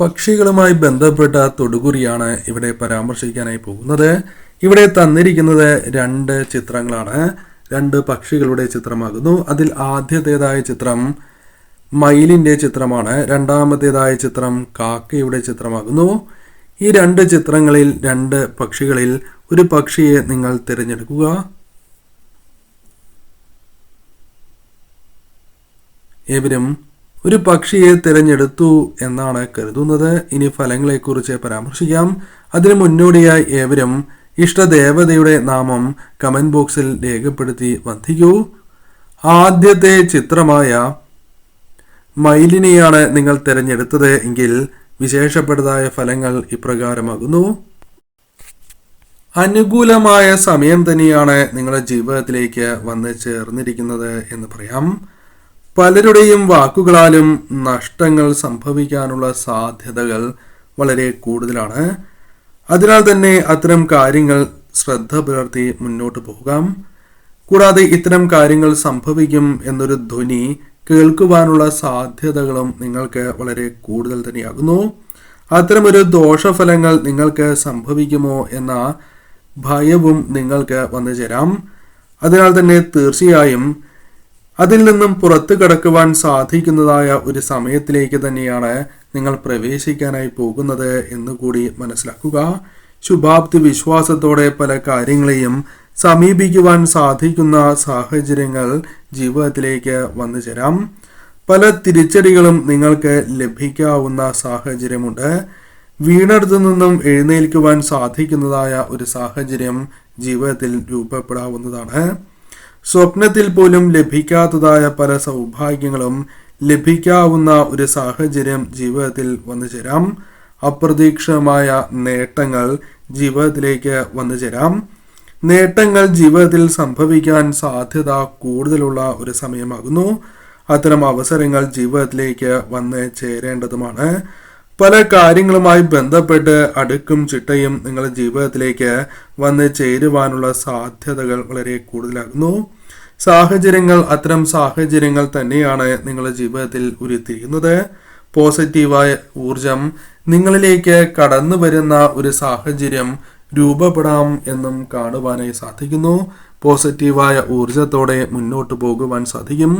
പക്ഷികളുമായി ബന്ധപ്പെട്ട തൊടുകുറിയാണ് ഇവിടെ പരാമർശിക്കാനായി പോകുന്നത്. ഇവിടെ തന്നിരിക്കുന്നത് രണ്ട് ചിത്രങ്ങളാണ്. രണ്ട് പക്ഷികളുടെ ചിത്രമാകുന്നു. അതിൽ ആദ്യത്തേതായ ചിത്രം മയിലിന്റെ ചിത്രമാണ്. രണ്ടാമത്തേതായ ചിത്രം കാക്കയുടെ ചിത്രമാകുന്നു. ഈ രണ്ട് ചിത്രങ്ങളിൽ രണ്ട് പക്ഷികളിൽ ഒരു പക്ഷിയെ നിങ്ങൾ തിരഞ്ഞെടുക്കുക. ഏവരും ഒരു പക്ഷിയെ തിരഞ്ഞെടുത്തു എന്നാണ് കരുതുന്നത്. ഇനി ഫലങ്ങളെക്കുറിച്ച് പരാമർശിക്കാം. അതിനു മുന്നോടിയായി ഏവരും ഇഷ്ടദേവതയുടെ നാമം കമന്റ് ബോക്സിൽ രേഖപ്പെടുത്തി വന്ധിക്കൂ ആദ്യത്തെ ചിത്രമായ മയിലിനെയാണ് നിങ്ങൾ തിരഞ്ഞെടുത്തത് എങ്കിൽ വിശേഷപ്പെട്ടതായ ഫലങ്ങൾ ഇപ്രകാരമാകുന്നു. അനുകൂലമായ സമയം തന്നെയാണ് നിങ്ങളുടെ ജീവിതത്തിലേക്ക് വന്ന് ചേർന്നിരിക്കുന്നത് എന്ന് പറയാം. പലരുടെയും വാക്കുകളാലും നഷ്ടങ്ങൾ സംഭവിക്കാനുള്ള സാധ്യതകൾ വളരെ കൂടുതലാണ്. അതിനാൽ തന്നെ അത്തരം കാര്യങ്ങൾ ശ്രദ്ധ പുലർത്തി മുന്നോട്ട് പോകാം. കൂടാതെ ഇത്തരം കാര്യങ്ങൾ സംഭവിക്കും എന്നൊരു ധ്വനി കേൾക്കുവാനുള്ള സാധ്യതകളും നിങ്ങൾക്ക് വളരെ കൂടുതൽ തന്നെയാകുന്നു. അത്തരമൊരു ദോഷഫലങ്ങൾ നിങ്ങൾക്ക് സംഭവിക്കുമോ എന്ന ഭയവും നിങ്ങൾക്ക് വന്നു ചേരാം. അതിനാൽ തന്നെ തീർച്ചയായും അതിൽ നിന്നും പുറത്തു കടക്കുവാൻ സാധിക്കുന്നതായ ഒരു സമയത്തിലേക്ക് തന്നെയാണ് നിങ്ങൾ പ്രവേശിക്കാനായി പോകുന്നത് എന്നുകൂടി മനസ്സിലാക്കുക. ശുഭാപ്തി വിശ്വാസത്തോടെ പല കാര്യങ്ങളെയും സമീപിക്കുവാൻ സാധിക്കുന്ന സാഹചര്യങ്ങൾ ജീവിതത്തിലേക്ക് വന്നു ചേരാം. പല തിരിച്ചടികളും നിങ്ങൾക്ക് ലഭിക്കാവുന്ന സാഹചര്യമുണ്ട്. വീണടുത്തു നിന്നും എഴുന്നേൽക്കുവാൻ സാധിക്കുന്നതായ ഒരു സാഹചര്യം ജീവിതത്തിൽ രൂപപ്പെടാവുന്നതാണ്. സ്വപ്നത്തിൽ പോലും ലഭിക്കാത്തതായ പല സൗഭാഗ്യങ്ങളും ലഭിക്കാവുന്ന ഒരു സാഹചര്യം ജീവിതത്തിൽ വന്നു ചേരാം അപ്രതീക്ഷിതമായ നേട്ടങ്ങൾ ജീവിതത്തിലേക്ക് വന്നു ചേരാം നേട്ടങ്ങൾ ജീവിതത്തിൽ സംഭവിക്കാൻ സാധ്യത കൂടുതലുള്ള ഒരു സമയമാകുന്നു. അത്തരം അവസരങ്ങൾ ജീവിതത്തിലേക്ക് വന്ന് ചേരേണ്ടതുമാണ്. പല കാര്യങ്ങളുമായി ബന്ധപ്പെട്ട് അടുക്കും ചിട്ടയും നിങ്ങളുടെ ജീവിതത്തിലേക്ക് വന്ന് ചേരുവാനുള്ള സാധ്യതകൾ വളരെ കൂടുതലാകുന്നു. സാഹചര്യങ്ങൾ അത്തരം സാഹചര്യങ്ങൾ തന്നെയാണ് നിങ്ങളുടെ ജീവിതത്തിൽ ഉരുത്തിരിക്കുന്നത് പോസിറ്റീവായ ഊർജം നിങ്ങളിലേക്ക് കടന്നു വരുന്ന ഒരു സാഹചര്യം രൂപപ്പെടാം എന്നും കാണുവാനായി സാധിക്കുന്നു. പോസിറ്റീവായ ഊർജത്തോടെ മുന്നോട്ട് പോകുവാൻ സാധിക്കും.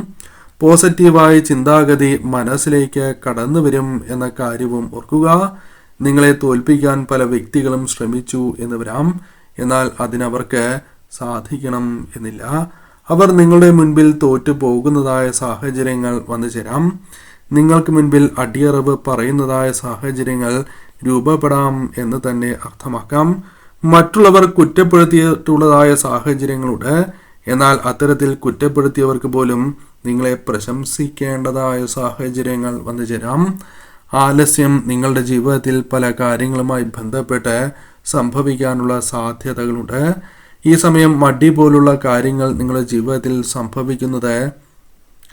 പോസിറ്റീവായ ചിന്താഗതി മനസ്സിലേക്ക് കടന്നു വരും എന്ന കാര്യവും ഓർക്കുക. നിങ്ങളെ തോൽപ്പിക്കാൻ പല വ്യക്തികളും ശ്രമിച്ചു എന്ന് വരാം. എന്നാൽ അതിനവർക്ക് സാധിക്കണം എന്നില്ല. അവർ നിങ്ങളുടെ മുൻപിൽ തോറ്റു പോകുന്നതായ സാഹചര്യങ്ങൾ വന്നു ചേരാം. നിങ്ങൾക്ക് മുൻപിൽ അടിയറവ് പറയുന്നതായ സാഹചര്യങ്ങൾ രൂപപ്പെടാം എന്ന് തന്നെ അർത്ഥമാക്കാം. മറ്റുള്ളവർ കുറ്റപ്പെടുത്തിയിട്ടുള്ളതായ സാഹചര്യങ്ങളുണ്ട്. എന്നാൽ അത്തരത്തിൽ കുറ്റപ്പെടുത്തിയവർക്ക് പോലും നിങ്ങളെ പ്രശംസിക്കേണ്ടതായ സാഹചര്യങ്ങൾ വന്നു ചേരാം. ആലസ്യം നിങ്ങളുടെ ജീവിതത്തിൽ പല കാര്യങ്ങളുമായി ബന്ധപ്പെട്ട് സംഭവിക്കാനുള്ള സാധ്യതകളുണ്ട്. ഈ സമയം മടി പോലുള്ള കാര്യങ്ങൾ നിങ്ങളുടെ ജീവിതത്തിൽ സംഭവിക്കുന്നത്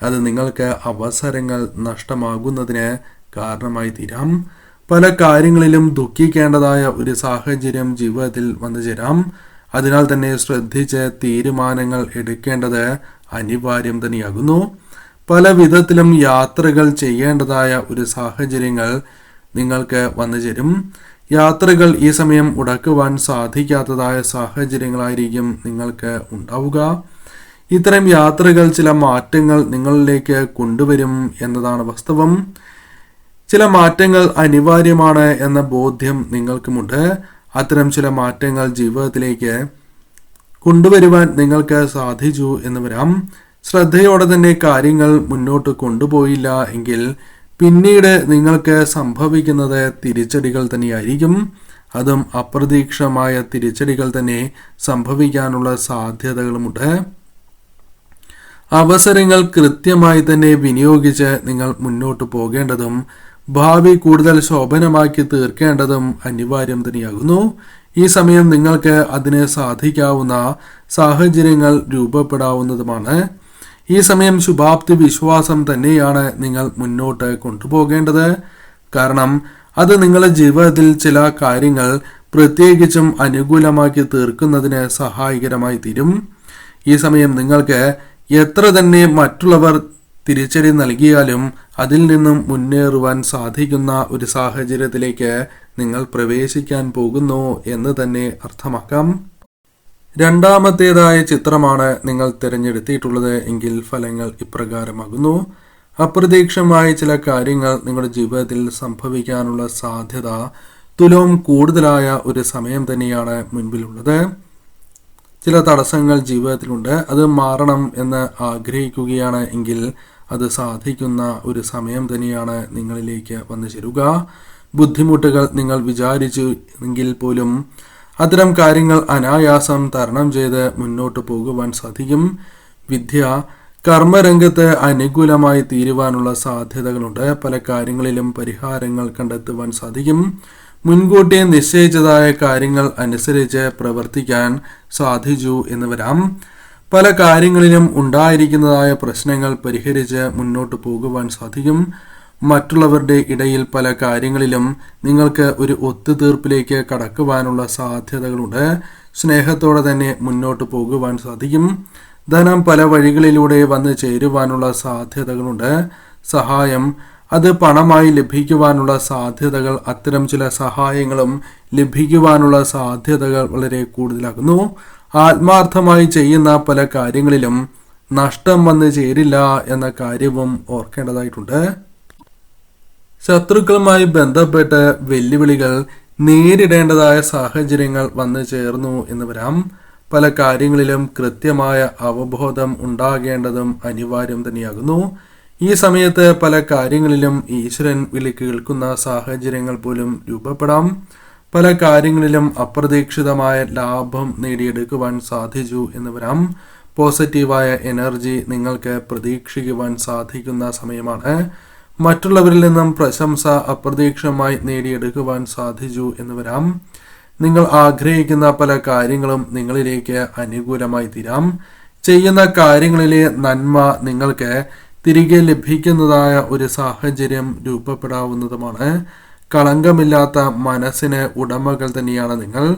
അത് നിങ്ങൾക്ക് അവസരങ്ങൾ നഷ്ടമാകുന്നതിന് കാരണമായി തീരാം. പല കാര്യങ്ങളിലും ദുഃഖിക്കേണ്ടതായ ഒരു സാഹചര്യം ജീവിതത്തിൽ വന്നു ചേരാം. അതിനാൽ തന്നെ ശ്രദ്ധിച്ച് തീരുമാനങ്ങൾ എടുക്കേണ്ടത് അനിവാര്യം തന്നെയാകുന്നു. പല വിധത്തിലും യാത്രകൾ ചെയ്യേണ്ടതായ ഒരു സാഹചര്യങ്ങൾ നിങ്ങൾക്ക് വന്നു ചേരും. യാത്രകൾ ഈ സമയം ഉടക്കുവാൻ സാധിക്കാത്തതായ സാഹചര്യങ്ങളായിരിക്കും നിങ്ങൾക്ക് ഉണ്ടാവുക. ഇത്തരം യാത്രകൾ ചില മാറ്റങ്ങൾ നിങ്ങളിലേക്ക് കൊണ്ടുവരും എന്നതാണ് വാസ്തവം. ചില മാറ്റങ്ങൾ അനിവാര്യമാണ് എന്ന ബോധ്യം നിങ്ങൾക്കുമുണ്ട്. അത്തരം ചില മാറ്റങ്ങൾ ജീവിതത്തിലേക്ക് കൊണ്ടുവരുവാൻ നിങ്ങൾക്ക് സാധിച്ചു എന്ന് വരാം. ശ്രദ്ധയോടെ തന്നെ കാര്യങ്ങൾ മുന്നോട്ട് കൊണ്ടുപോയില്ല എങ്കിൽ പിന്നീട് നിങ്ങൾക്ക് സംഭവിക്കുന്നത് തിരിച്ചടികൾ തന്നെയായിരിക്കും. അതും അപ്രതീക്ഷമായ തിരിച്ചടികൾ തന്നെ സംഭവിക്കാനുള്ള സാധ്യതകളുമുണ്ട്. അവസരങ്ങൾ കൃത്യമായി തന്നെ വിനിയോഗിച്ച് നിങ്ങൾ മുന്നോട്ട് പോകേണ്ടതും ഭാവി കൂടുതൽ ശോഭനമാക്കി തീർക്കേണ്ടതും അനിവാര്യം തന്നെയാകുന്നു. ഈ സമയം നിങ്ങൾക്ക് അതിന് സാധിക്കാവുന്ന സാഹചര്യങ്ങൾ രൂപപ്പെടാവുന്നതുമാണ്. ഈ സമയം ശുഭാപ്തി വിശ്വാസം തന്നെയാണ് നിങ്ങൾ മുന്നോട്ട് കൊണ്ടുപോകേണ്ടത്. കാരണം അത് നിങ്ങളുടെ ജീവിതത്തിൽ ചില കാര്യങ്ങൾ പ്രത്യേകിച്ചും അനുകൂലമാക്കി തീർക്കുന്നതിന് സഹായകരമായി തീരും. ഈ സമയം നിങ്ങൾക്ക് എത്ര തന്നെ മറ്റുള്ളവർ തിരിച്ചടി നൽകിയാലും അതിൽ നിന്നും മുന്നേറുവാൻ സാധിക്കുന്ന ഒരു സാഹചര്യത്തിലേക്ക് നിങ്ങൾ പ്രവേശിക്കാൻ പോകുന്നു എന്ന് തന്നെ അർത്ഥമാക്കാം. രണ്ടാമത്തേതായ ചിത്രമാണ് നിങ്ങൾ തിരഞ്ഞെടുത്തിട്ടുള്ളത് എങ്കിൽ ഫലങ്ങൾ ഇപ്രകാരമാകുന്നു. അപ്രതീക്ഷമായ ചില കാര്യങ്ങൾ നിങ്ങളുടെ ജീവിതത്തിൽ സംഭവിക്കാനുള്ള സാധ്യത തുലവും കൂടുതലായ ഒരു സമയം തന്നെയാണ് മുൻപിലുള്ളത്. ചില തടസ്സങ്ങൾ ജീവിതത്തിലുണ്ട്. അത് മാറണം എന്ന് ആഗ്രഹിക്കുകയാണ് എങ്കിൽ അത് സാധിക്കുന്ന ഒരു സമയം തന്നെയാണ് നിങ്ങളിലേക്ക് വന്നു ചേരുക. ബുദ്ധിമുട്ടുകൾ നിങ്ങൾ വിചാരിച്ചു എങ്കിൽ പോലും അത്തരം കാര്യങ്ങൾ അനായാസം തരണം ചെയ്ത് മുന്നോട്ട് പോകുവാൻ സാധിക്കും. വിദ്യ കർമ്മരംഗത്ത് അനുകൂലമായി തീരുവാനുള്ള സാധ്യതകളുണ്ട്. പല കാര്യങ്ങളിലും പരിഹാരങ്ങൾ കണ്ടെത്തുവാൻ സാധിക്കും. മുൻകൂട്ടി നിശ്ചയിച്ചതായ കാര്യങ്ങൾ അനുസരിച്ച് പ്രവർത്തിക്കാൻ സാധിച്ചു എന്ന് വരാം. പല കാര്യങ്ങളിലും ഉണ്ടായിരിക്കുന്നതായ പ്രശ്നങ്ങൾ പരിഹരിച്ച് മുന്നോട്ട് പോകുവാൻ സാധിക്കും. മറ്റുള്ളവരുടെ ഇടയിൽ പല കാര്യങ്ങളിലും നിങ്ങൾക്ക് ഒരു ഒത്തുതീർപ്പിലേക്ക് കടക്കുവാനുള്ള സാധ്യതകളുണ്ട്. സ്നേഹത്തോടെ തന്നെ മുന്നോട്ട് പോകുവാൻ സാധിക്കും. ധനം പല വഴികളിലൂടെ വന്ന് ചേരുവാനുള്ള സാധ്യതകളുണ്ട്. സഹായം അത് പണമായി ലഭിക്കുവാനുള്ള സാധ്യതകൾ അത്തരം ചില സഹായങ്ങളും ലഭിക്കുവാനുള്ള സാധ്യതകൾ വളരെ കൂടുതലാകുന്നു. ആത്മാർത്ഥമായി ചെയ്യുന്ന പല കാര്യങ്ങളിലും നഷ്ടം വന്ന് ചേരില്ല എന്ന കാര്യവും ഓർക്കേണ്ടതായിട്ടുണ്ട്. ശത്രുക്കളുമായി ബന്ധപ്പെട്ട് വെല്ലുവിളികൾ നേരിടേണ്ടതായ സാഹചര്യങ്ങൾ വന്നു ചേർന്നു എന്ന് വരാം. പല കാര്യങ്ങളിലും കൃത്യമായ അവബോധം ഉണ്ടാകേണ്ടതും അനിവാര്യം തന്നെയാകുന്നു. ഈ സമയത്ത് പല കാര്യങ്ങളിലും ഈശ്വരൻ വിളി കേൾക്കുന്ന സാഹചര്യങ്ങൾ പോലും രൂപപ്പെടാം. പല കാര്യങ്ങളിലും അപ്രതീക്ഷിതമായ ലാഭം നേടിയെടുക്കുവാൻ സാധിച്ചു എന്ന് വരാം. പോസിറ്റീവായ എനർജി നിങ്ങൾക്ക് പ്രതീക്ഷിക്കുവാൻ സാധിക്കുന്ന സമയമാണ്. മറ്റുള്ളവരിൽ നിന്നും പ്രശംസ അപ്രതീക്ഷിതമായി നേടിയെടുക്കുവാൻ സാധിച്ചു എന്ന് വരാം നിങ്ങൾ ആഗ്രഹിക്കുന്ന പല കാര്യങ്ങളും നിങ്ങളിലേക്ക് അനുകൂലമായി തീരാം. ചെയ്യുന്ന കാര്യങ്ങളിലെ നന്മ നിങ്ങൾക്ക് തിരികെ ലഭിക്കുന്നതായ ഒരു സാഹചര്യം രൂപപ്പെടാവുന്നതുമാണ്. കളങ്കമില്ലാത്ത മനസ്സിന് ഉടമകൾ തന്നെയാണ് നിങ്ങൾ.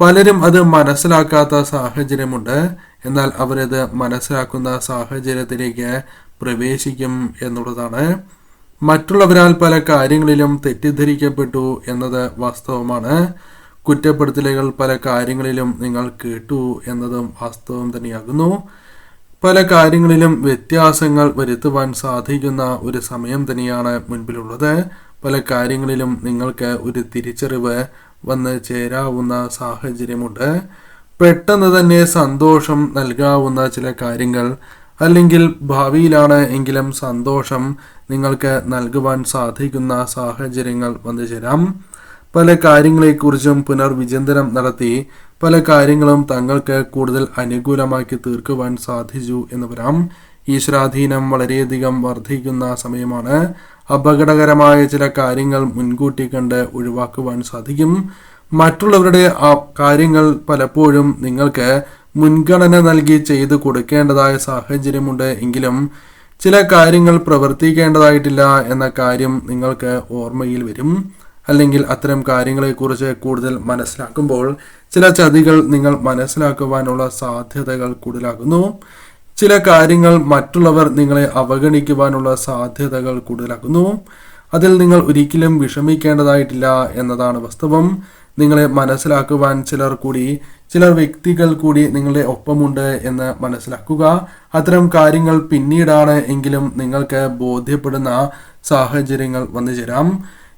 പലരും അത് മനസ്സിലാക്കാത്ത സാഹചര്യമുണ്ട്. എന്നാൽ അവരത് മനസ്സിലാക്കുന്ന സാഹചര്യത്തിലേക്ക് പ്രവേശിക്കും എന്നുള്ളതാണ്. മറ്റുള്ളവരാൽ പല കാര്യങ്ങളിലും തെറ്റിദ്ധരിക്കപ്പെട്ടു എന്നത് വാസ്തവമാണ്. കുറ്റപ്പെടുത്തലുകൾ പല കാര്യങ്ങളിലും നിങ്ങൾ കേട്ടു എന്നതും വാസ്തവം തന്നെയാകുന്നു. പല കാര്യങ്ങളിലും വ്യത്യാസങ്ങൾ വരുത്തുവാൻ സാധിക്കുന്ന ഒരു സമയം തന്നെയാണ് മുൻപിലുള്ളത്. പല കാര്യങ്ങളിലും നിങ്ങൾക്ക് ഒരു തിരിച്ചറിവ് വന്ന് ചേരാവുന്ന സാഹചര്യമുണ്ട്. പെട്ടെന്ന് തന്നെ സന്തോഷം നൽകാവുന്ന ചില കാര്യങ്ങൾ അല്ലെങ്കിൽ ഭാവിയിലാണ് എങ്കിലും സന്തോഷം നിങ്ങൾക്ക് നൽകുവാൻ സാധിക്കുന്ന സാഹചര്യങ്ങൾ വന്നു ചേരാം. പല കാര്യങ്ങളെക്കുറിച്ചും പുനർവിചിന്തനം നടത്തി പല കാര്യങ്ങളും തങ്ങൾക്ക് കൂടുതൽ അനുകൂലമാക്കി തീർക്കുവാൻ സാധിച്ചു എന്ന് വരാം. ഈശ്വരാധീനം വളരെയധികം വർദ്ധിക്കുന്ന സമയമാണ്. അപകടകരമായ ചില കാര്യങ്ങൾ മുൻകൂട്ടി കണ്ട് ഒഴിവാക്കുവാൻ സാധിക്കും. മറ്റുള്ളവരുടെ ആ കാര്യങ്ങൾ പലപ്പോഴും നിങ്ങൾക്ക് മുൻഗണന നൽകി ചെയ്തു കൊടുക്കേണ്ടതായ സാഹചര്യമുണ്ട് എങ്കിലും ചില കാര്യങ്ങൾ പ്രവർത്തിക്കേണ്ടതായിട്ടില്ല എന്ന കാര്യം നിങ്ങൾക്ക് ഓർമ്മയിൽ വരും. അല്ലെങ്കിൽ അത്തരം കാര്യങ്ങളെക്കുറിച്ച് കൂടുതൽ മനസ്സിലാക്കുമ്പോൾ ചില ചതികൾ നിങ്ങൾ മനസ്സിലാക്കുവാനുള്ള സാധ്യതകൾ കൂടുതലാകുന്നു. ചില കാര്യങ്ങൾ മറ്റുള്ളവർ നിങ്ങളെ അവഗണിക്കുവാനുള്ള സാധ്യതകൾ കൂടുതലാകുന്നു. അതിൽ നിങ്ങൾ ഒരിക്കലും വിഷമിക്കേണ്ടതായിട്ടില്ല എന്നതാണ് വാസ്തവം. നിങ്ങളെ മനസ്സിലാക്കുവാൻ ചിലർ കൂടി ചിലർ വ്യക്തികൾ കൂടി നിങ്ങളുടെ ഒപ്പമുണ്ട് എന്ന് മനസ്സിലാക്കുക. അത്തരം കാര്യങ്ങൾ പിന്നീടാണ് എങ്കിലും നിങ്ങൾക്ക് ബോധ്യപ്പെടുന്ന സാഹചര്യങ്ങൾ വന്നു ചേരാം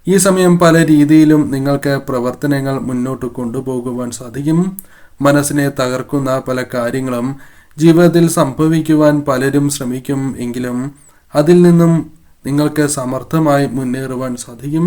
ഈ സമയം പല രീതിയിലും നിങ്ങൾക്ക് പ്രവർത്തനങ്ങൾ മുന്നോട്ട് കൊണ്ടുപോകുവാൻ സാധിക്കും. മനസ്സിനെ തകർക്കുന്ന പല കാര്യങ്ങളും ജീവിതത്തിൽ സംഭവിക്കുവാൻ പലരും ശ്രമിക്കും എങ്കിലും അതിൽ നിന്നും നിങ്ങൾക്ക് സമർത്ഥമായി മുന്നേറുവാൻ സാധിക്കും.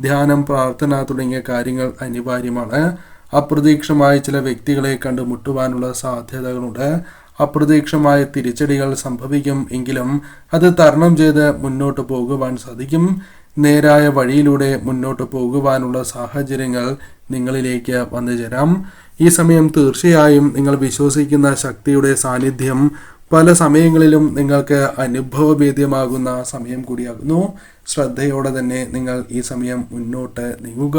ധ്യാനം പ്രാർത്ഥന തുടങ്ങിയ കാര്യങ്ങൾ അനിവാര്യമാണ്. അപ്രതീക്ഷമായ ചില വ്യക്തികളെ കണ്ട് മുട്ടുവാനുള്ള സാധ്യതകളുണ്ട്. അപ്രതീക്ഷമായ തിരിച്ചടികൾ സംഭവിക്കും എങ്കിലും അത് തരണം ചെയ്ത് മുന്നോട്ട് പോകുവാൻ സാധിക്കും. നേരായ വഴിയിലൂടെ മുന്നോട്ട് പോകുവാനുള്ള സാഹചര്യങ്ങൾ നിങ്ങളിലേക്ക് വന്നു ചേരാം. ഈ സമയം തീർച്ചയായും നിങ്ങൾ വിശ്വസിക്കുന്ന ശക്തിയുടെ സാന്നിധ്യം പല സമയങ്ങളിലും നിങ്ങൾക്ക് അനുഭവവേദ്യമാകുന്ന സമയം കൂടിയാകുന്നു. ശ്രദ്ധയോടെ തന്നെ നിങ്ങൾ ഈ സമയം മുന്നോട്ട് നീങ്ങുക.